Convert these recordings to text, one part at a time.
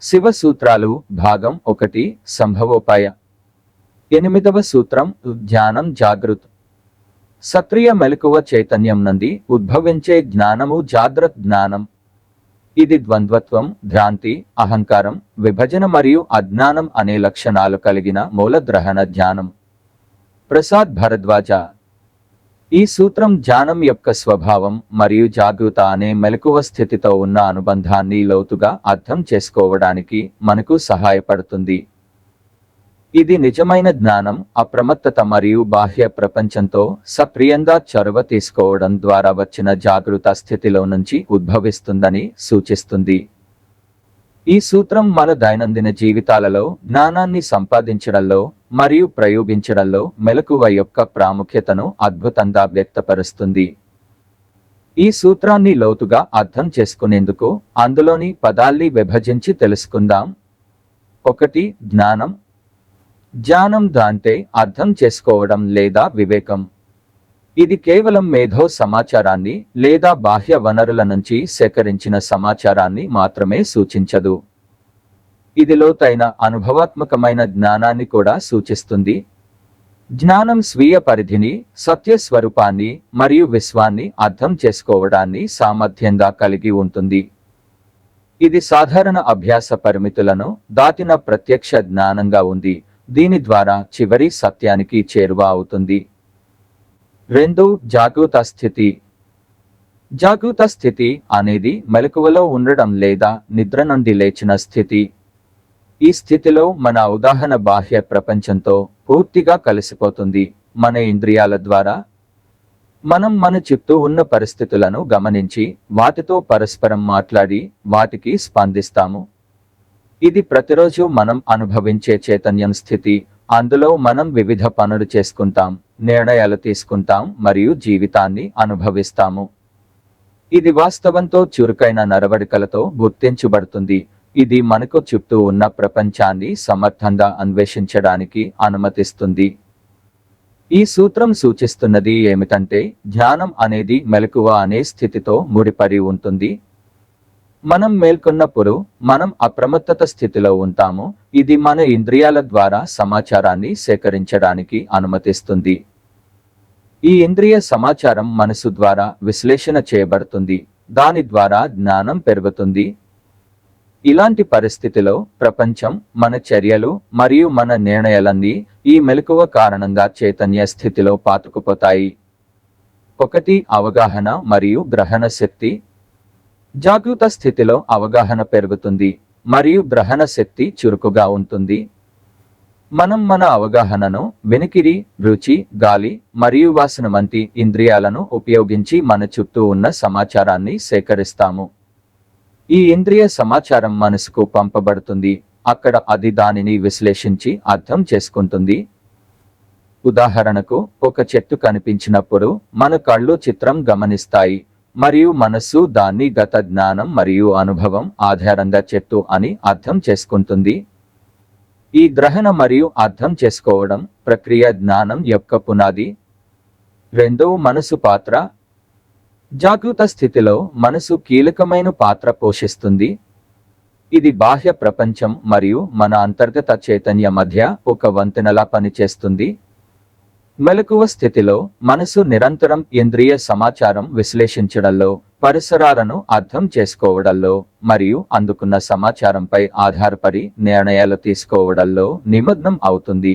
శివ సూత్రాలు భాగం ఒకటి సంభవోపాయ. ఎనిమిదవ సూత్రం ధ్యానం జాగృత్. సక్రియ మెలకువ చైతన్యం నంది ఉద్భవించే జ్ఞానము జాగ్రత్ జ్ఞానం. ఇది ద్వంద్వత్వం భ్రాంతి అహంకారం విభజన మరియు అజ్ఞానం అనే లక్షణాలు కలిగిన మూలగ్రహణ ధ్యానం. ప్రసాద్ భరద్వాజ ఈ సూత్రం ధ్యానం యొక్క స్వభావం మరియు జాగృత అనే మెలకువ స్థితితో ఉన్న అనుబంధాన్ని లోతుగా అర్థం చేసుకోవడానికి మనకు సహాయపడుతుంది. ఇది నిజమైన జ్ఞానం అప్రమత్తత మరియు బాహ్య ప్రపంచంతో సప్రియంగా చొరవ తీసుకోవడం ద్వారా వచ్చిన జాగృత స్థితిలో నుంచి ఉద్భవిస్తుందని సూచిస్తుంది. ఈ సూత్రం మన దైనందిన జీవితాలలో జ్ఞానాన్ని సంపాదించడంలో మరియు ప్రయోగించడంలో మెలకువ యొక్క ప్రాముఖ్యతను అద్భుతంగా వ్యక్తపరుస్తుంది. ఈ సూత్రాన్ని లోతుగా అర్థం చేసుకునేందుకు అందులోని పదాల్ని విభజించి తెలుసుకుందాం. ఒకటి జ్ఞానం. జ్ఞానం దాంటే అర్థం చేసుకోవడం లేదా వివేకం. ఇది కేవలం మేధో సమాచారాన్ని లేదా బాహ్య వనరుల నుంచి సేకరించిన సమాచారాన్ని మాత్రమే సూచించదు. ఇది లోతైన అనుభవాత్మకమైన జ్ఞానాన్ని కూడా సూచిస్తుంది. జ్ఞానం స్వీయ పరిధిని సత్య స్వరూపాన్ని మరియు విశ్వాన్ని అర్థం చేసుకోవడాన్ని సామర్థ్యంగా కలిగి ఉంటుంది. ఇది సాధారణ అభ్యాస పరిమితులను దాటిన ప్రత్యక్ష జ్ఞానంగా ఉంది. దీని ద్వారా చివరి సత్యానికి చేరువ అవుతుంది. రెండు జాగృత స్థితి జాగృత స్థితి అనేది మెలకువలో ఉండడం లేదా నిద్ర నుండి లేచిన స్థితి. ఈ స్థితిలో మన ఉదాహరణ బాహ్య ప్రపంచంతో పూర్తిగా కలిసిపోతుంది మన ఇంద్రియాల ద్వారా. మనం మన చుట్టూ ఉన్న పరిస్థితులను గమనించి వాటితో పరస్పరం మాట్లాడి వాటికి స్పందిస్తాము. ఇది ప్రతిరోజు మనం అనుభవించే చైతన్యం స్థితి అందులో మనం వివిధ పనులు చేసుకుంటాం నిర్ణయాలు తీసుకుంటాం మరియు జీవితాన్ని అనుభవిస్తాము. ఇది వాస్తవంతో చురుకైన నడవడికలతో గుర్తించబడుతుంది. ఇది మనకు చుట్టూ ఉన్న ప్రపంచాన్ని సమర్థంగా అన్వేషించడానికి అనుమతిస్తుంది. ఈ సూత్రం సూచిస్తున్నది ఏమిటంటే ధ్యానం అనేది మెలకువ అనే స్థితితో ముడిపడి ఉంటుంది. మనం మేల్కొన్నప్పుడు మనం అప్రమత్తత స్థితిలో ఉంటాము. ఇది మన ఇంద్రియాల ద్వారా సమాచారాన్ని సేకరించడానికి అనుమతిస్తుంది. ఈ ఇంద్రియ సమాచారం మనసు ద్వారా విశ్లేషణ చేయబడుతుంది. దాని ద్వారా జ్ఞానం పెరుగుతుంది. ఇలాంటి పరిస్థితిలో ప్రపంచం మన చర్యలు మరియు మన నిర్ణయాలన్నీ ఈ మెలకువ కారణంగా చైతన్య స్థితిలో పాతుకుపోతాయి. ఒకటి అవగాహన మరియు గ్రహణ శక్తి. జాగృత స్థితిలో అవగాహన పెరుగుతుంది మరియు గ్రహణ శక్తి చురుకుగా ఉంటుంది. మనం మన అవగాహనను వెనికిరి రుచి గాలి మరియు వాసన వంటి ఇంద్రియాలను ఉపయోగించి మన చుట్టూ ఉన్న సమాచారాన్ని సేకరిస్తాము. ఈ ఇంద్రియ సమాచారం మనసుకు పంపబడుతుంది. అక్కడ అది దానిని విశ్లేషించి అర్థం చేసుకుంటుంది. ఉదాహరణకు ఒక చెట్టు కనిపించినప్పుడు మన కళ్ళు చిత్రం గమనిస్తాయి. మరియు మనస్సు దాన్ని గత జ్ఞానం మరియు అనుభవం ఆధారంగా చెట్టు అని అర్థం చేసుకుంటుంది. ఈ గ్రహణ మరియు అర్థం చేసుకోవడం ప్రక్రియ జ్ఞానం యొక్క పునాది. రెండవ మనసు పాత్ర. జాగృత స్థితిలో మనసు కీలకమైన పాత్ర పోషిస్తుంది. ఇది బాహ్య ప్రపంచం మరియు మన అంతర్గత చైతన్య మధ్య ఒక వంతెనలా పనిచేస్తుంది. మెలకువ స్థితిలో మనసు నిరంతరం ఇంద్రియ సమాచారం విశ్లేషించడంలో పరిసరాలను అర్థం చేసుకోవడంలో మరియు అందుకున్న సమాచారంపై ఆధారపడి నిర్ణయాలు తీసుకోవడంలో నిమగ్నం అవుతుంది.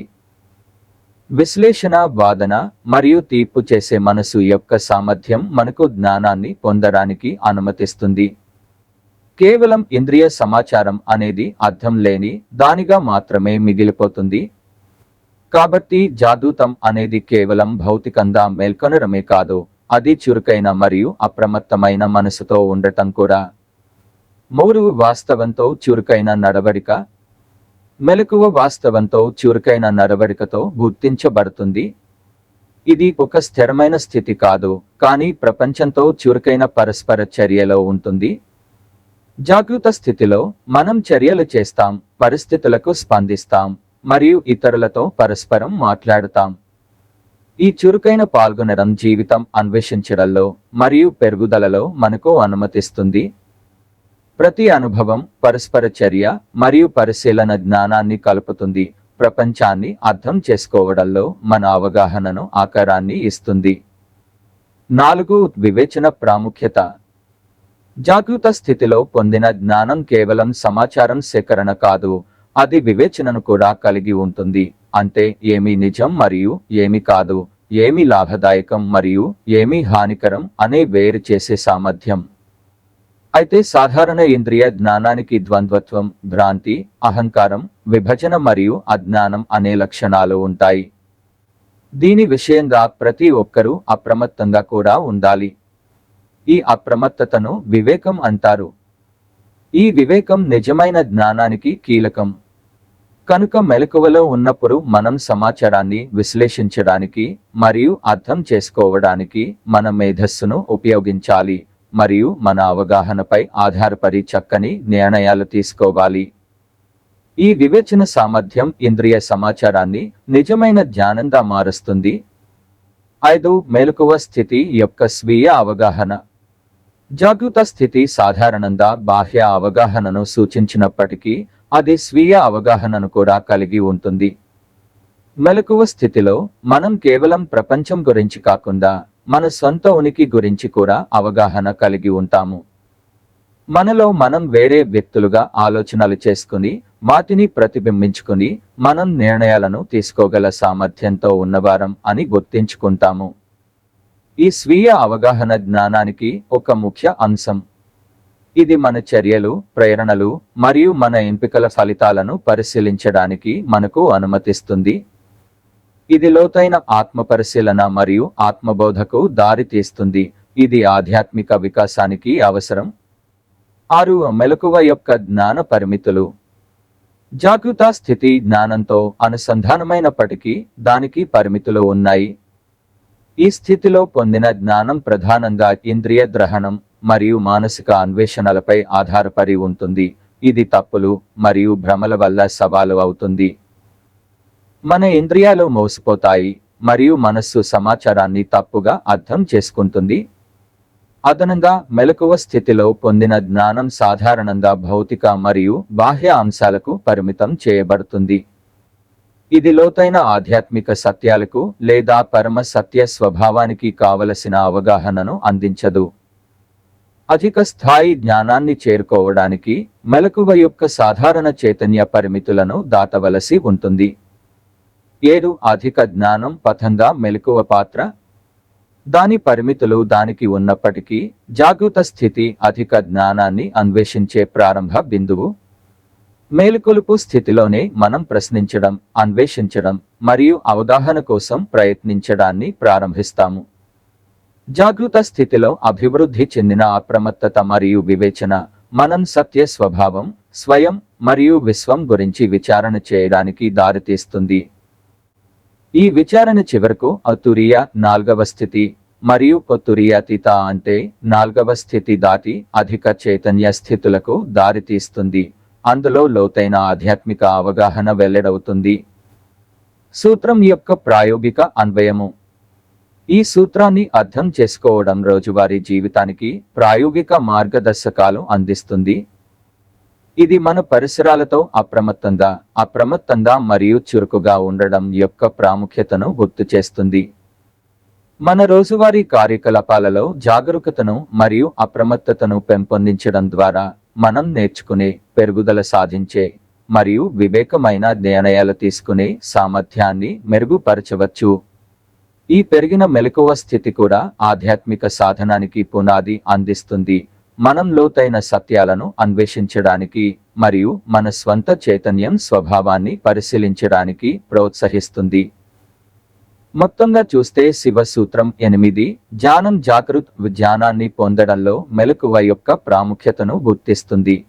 విశ్లేషణ వాదన మరియు తీర్పు చేసే మనసు యొక్క సామర్థ్యం మనకు జ్ఞానాన్ని పొందడానికి అనుమతిస్తుంది. కేవలం ఇంద్రియ సమాచారం అనేది అర్థం లేని దానిగా మాత్రమే మిగిలిపోతుంది. కాబట్టి జాదూతం అనేది కేవలం భౌతికంగా మేల్కొనడమే కాదు అది చురుకైన మరియు అప్రమత్తమైన మనసుతో ఉండటం కూడా. మూడు వాస్తవంతో చురుకైన నడవడిక. మెలకువ వాస్తవంతో చురుకైన నడవడికతో గుర్తించబడుతుంది. ఇది ఒక స్థిరమైన స్థితి కాదు కానీ ప్రపంచంతో చురుకైన పరస్పర చర్యలో ఉంటుంది. జాగృత స్థితిలో మనం చర్యలు చేస్తాం పరిస్థితులకు స్పందిస్తాం. మరియు ఇతరులతో పరస్పరం మాట్లాడుతాం. ఈ చురుకైన పాల్గొనడం జీవితం అన్వేషించడంలో మరియు పెరుగుదలలో మనకు అనుమతిస్తుంది. ప్రతి అనుభవం పరస్పర చర్య మరియు పరిశీలన జ్ఞానాన్ని కలుపుతుంది. ప్రపంచాన్ని అర్థం చేసుకోవడంలో మన అవగాహనను ఆకారాన్ని ఇస్తుంది. నాలుగు వివేచన ప్రాముఖ్యత. జాగృత స్థితిలో పొందిన జ్ఞానం కేవలం సమాచారం సేకరణ కాదు. అది వివేచనను కూడా కలిగి ఉంటుంది. అంటే ఏమి నిజం మరియు ఏమి కాదు ఏమి లాభదాయకం మరియు ఏమి హానికరం అనే వేరు చేసే సామర్థ్యం. అయితే సాధారణ ఇంద్రియ జ్ఞానానికి ద్వంద్వత్వం భ్రాంతి అహంకారం విభజన మరియు అజ్ఞానం అనే లక్షణాలు ఉంటాయి. దీని విషయంగా ప్రతి ఒక్కరూ అప్రమత్తంగా కూడా ఉండాలి. ఈ అప్రమత్తతను వివేకం అంటారు. ఈ వివేకం నిజమైన జ్ఞానానికి కీలకం. కనుక మెలకువలో ఉన్నప్పుడు మనం సమాచారాన్ని విశ్లేషించడానికి మరియు అర్థం చేసుకోవడానికి మన మేధస్సును ఉపయోగించాలి మరియు మన అవగాహనపై ఆధారపడి చక్కని నిర్ణయాలు తీసుకోవాలి. ఈ వివేచన సామర్థ్యం ఇంద్రియ సమాచారాన్ని నిజమైన జ్ఞానంగా మారుస్తుంది. ఐదు మెలకువ స్థితి యొక్క స్వీయ అవగాహన. జాగృత స్థితి సాధారణంగా బాహ్య అవగాహనను సూచించినప్పటికీ అది స్వీయ అవగాహనను కూడా కలిగి ఉంటుంది. మెలకువ స్థితిలో మనం కేవలం ప్రపంచం గురించి కాకుండా మన సొంత ఉనికి గురించి కూడా అవగాహన కలిగి ఉంటాము. మనలో మనం వేరే వ్యక్తులుగా ఆలోచనలు చేసుకుని వాటిని ప్రతిబింబించుకుని మనం నిర్ణయాలను తీసుకోగల సామర్థ్యంతో ఉన్నవారం అని గుర్తించుకుంటాము. ఈ స్వీయ అవగాహన జ్ఞానానికి ఒక ముఖ్య అంశం. ఇది మన చర్యలు ప్రేరణలు మరియు మన ఎంపికల ఫలితాలను పరిశీలించడానికి మనకు అనుమతిస్తుంది. ఇది లోతైన ఆత్మ పరిశీలన మరియు ఆత్మబోధకు దారితీస్తుంది ఇది ఆధ్యాత్మిక వికాసానికి అవసరం. ఆరు మెలకువ యొక్క జ్ఞాన పరిమితులు. జాగృత స్థితి జ్ఞానంతో అనుసంధానమైనప్పటికీ దానికి పరిమితులు ఉన్నాయి. ఈ స్థితిలో పొందిన జ్ఞానం ప్రధానంగా ఇంద్రియ గ్రహణం. మరియు మానసిక అన్వేషణలపై ఆధారపడి ఉంటుంది. ఇది తప్పులు మరియు భ్రమల వల్ల సవాలు అవుతుంది. మన ఇంద్రియాలు మోసపోతాయి మరియు మనస్సు సమాచారాన్ని తప్పుగా అర్థం చేసుకుంటుంది. అదనంగా మెలకువ స్థితిలో పొందిన జ్ఞానం సాధారణంగా భౌతిక మరియు బాహ్య అంశాలకు పరిమితం చేయబడుతుంది. ఇది లోతైన ఆధ్యాత్మిక సత్యాలకు లేదా పరమ సత్య స్వభావానికి కావలసిన అవగాహనను అందించదు. అధిక స్థాయి జ్ఞానాన్ని చేరుకోవడానికి మెలకువ యొక్క సాధారణ చైతన్య పరిమితులను దాటవలసి ఉంటుంది. ఏడు అధిక జ్ఞానం పథంగా మెలకువ పాత్ర. దాని పరిమితులు దానికి ఉన్నప్పటికీ జాగృత స్థితి అధిక జ్ఞానాన్ని అన్వేషించే ప్రారంభ బిందువు. మేలుకొలుపు స్థితిలోనే మనం ప్రశ్నించడం అన్వేషించడం మరియు అవగాహన కోసం ప్రయత్నించడాన్ని ప్రారంభిస్తాము. జాగృత స్థితిలో అభివృద్ధి చెందిన అప్రమత్తత మరియు వివేచన మనం సత్య స్వభావం స్వయం మరియు విశ్వం గురించి విచారణ చేయడానికి దారితీస్తుంది. ఈ విచారణ చివరకు అతురియా నాల్గవ స్థితి మరియు పొత్తురియాతీత అంటే నాల్గవ స్థితి దాటి అధిక చైతన్య స్థితులకు దారితీస్తుంది. అందులో లోతైన ఆధ్యాత్మిక అవగాహన వెల్లడవుతుంది. సూత్రం యొక్క ప్రాయోగిక అన్వయము. ఈ సూత్రాన్ని అర్థం చేసుకోవడం రోజువారీ జీవితానికి ప్రాయోగిక మార్గదర్శకాలు అందిస్తుంది. ఇది మన పరిసరాలతో అప్రమత్తంగా అప్రమత్తంగా మరియు చురుకుగా ఉండడం యొక్క ప్రాముఖ్యతను గుర్తు చేస్తుంది. మన రోజువారీ కార్యకలాపాలలో జాగరూకతను మరియు అప్రమత్తతను పెంపొందించడం ద్వారా మనం నేర్చుకునే పెరుగుదల సాధించే మరియు వివేకమైన నిర్ణయాలు తీసుకునే సామర్థ్యాన్ని మెరుగుపరచవచ్చు. ఈ పెరిగిన మెలకువ స్థితి కూడా ఆధ్యాత్మిక సాధనానికి పునాది అందిస్తుంది. మనం లోతైన సత్యాలను అన్వేషించడానికి మరియు మన స్వంత చైతన్యం స్వభావాన్ని పరిశీలించడానికి ప్రోత్సహిస్తుంది. మొత్తంగా చూస్తే శివ సూత్రం ఎనిమిది జ్ఞానం జాగృత్ జ్ఞానాన్ని పొందడంలో మెలకువ యొక్క ప్రాముఖ్యతను గుర్తిస్తుంది.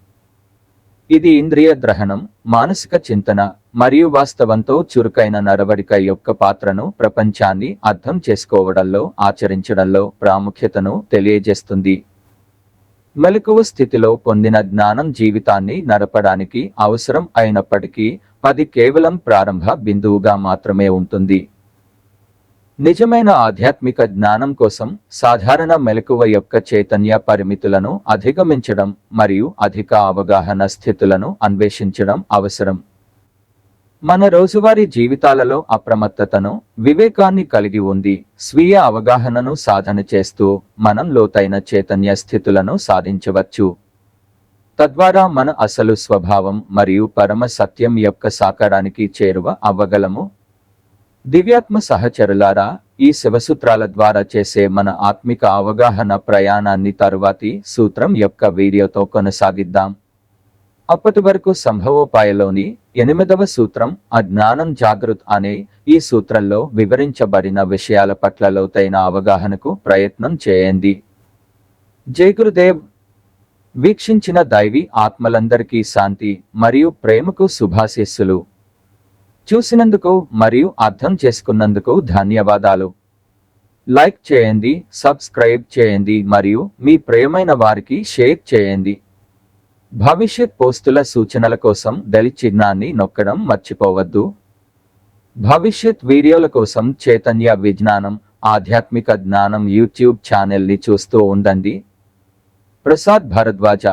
ఇది ఇంద్రియ గ్రహణం మానసిక చింతన మరియు వాస్తవంతో చురుకైన నడవడిక యొక్క పాత్రను ప్రపంచాన్ని అర్థం చేసుకోవడంలో ఆచరించడంలో ప్రాముఖ్యతను తెలియజేస్తుంది. మెలకువ స్థితిలో పొందిన జ్ఞానం జీవితాన్ని నడపడానికి అవసరం అయినప్పటికీ అది కేవలం ప్రారంభ బిందువుగా మాత్రమే ఉంటుంది. నిజమైన ఆధ్యాత్మిక జ్ఞానం కోసం సాధారణ మెలకువ యొక్క చైతన్య పరిమితులను అధిగమించడం మరియు అధిక అవగాహన స్థితులను అన్వేషించడం అవసరం. మన రోజువారీ జీవితాలలో అప్రమత్తతను వివేకాన్ని కలిగి ఉంది స్వీయ అవగాహనను సాధన చేస్తూ మనం లోతైన చైతన్య స్థితులను సాధించవచ్చు. తద్వారా మన అసలు స్వభావం మరియు పరమ సత్యం యొక్క సాకారానికి చేరువ అవ్వగలము. దివ్యాత్మ సహచరులారా ఈ శివసూత్రాల ద్వారా చేసే మన ఆత్మిక అవగాహన ప్రయాణాన్ని తరువాతి సూత్రం యొక్క వీడియోతో కొనసాగిద్దాం. అప్పటి వరకు సంభవోపాయలోని ఎనిమిదవ సూత్రం అజ్ఞానం జాగృత్ అనే ఈ సూత్రంలో వివరించబడిన విషయాల పట్ల లోతైన అవగాహనకు ప్రయత్నం చేయండి. జయగురుదేవ్ వీక్షించిన దైవీ ఆత్మలందరికీ శాంతి మరియు ప్రేమకు శుభాశీస్సులు. చూసినందుకు మరియు అర్థం చేసుకున్నందుకు ధన్యవాదాలు. లైక్ చేయండి సబ్స్క్రైబ్ చేయండి మరియు మీ ప్రియమైన వారికి షేర్ చేయండి. భవిష్యత్ పోస్టుల సూచనల కోసం బెల్ చిహ్నాన్ని నొక్కడం మర్చిపోవద్దు. భవిష్యత్ వీడియోల కోసం చైతన్య విజ్ఞానం ఆధ్యాత్మిక జ్ఞానం యూట్యూబ్ ఛానల్ని చూస్తూ ఉండండి. ప్రసాద్ భరద్వాజ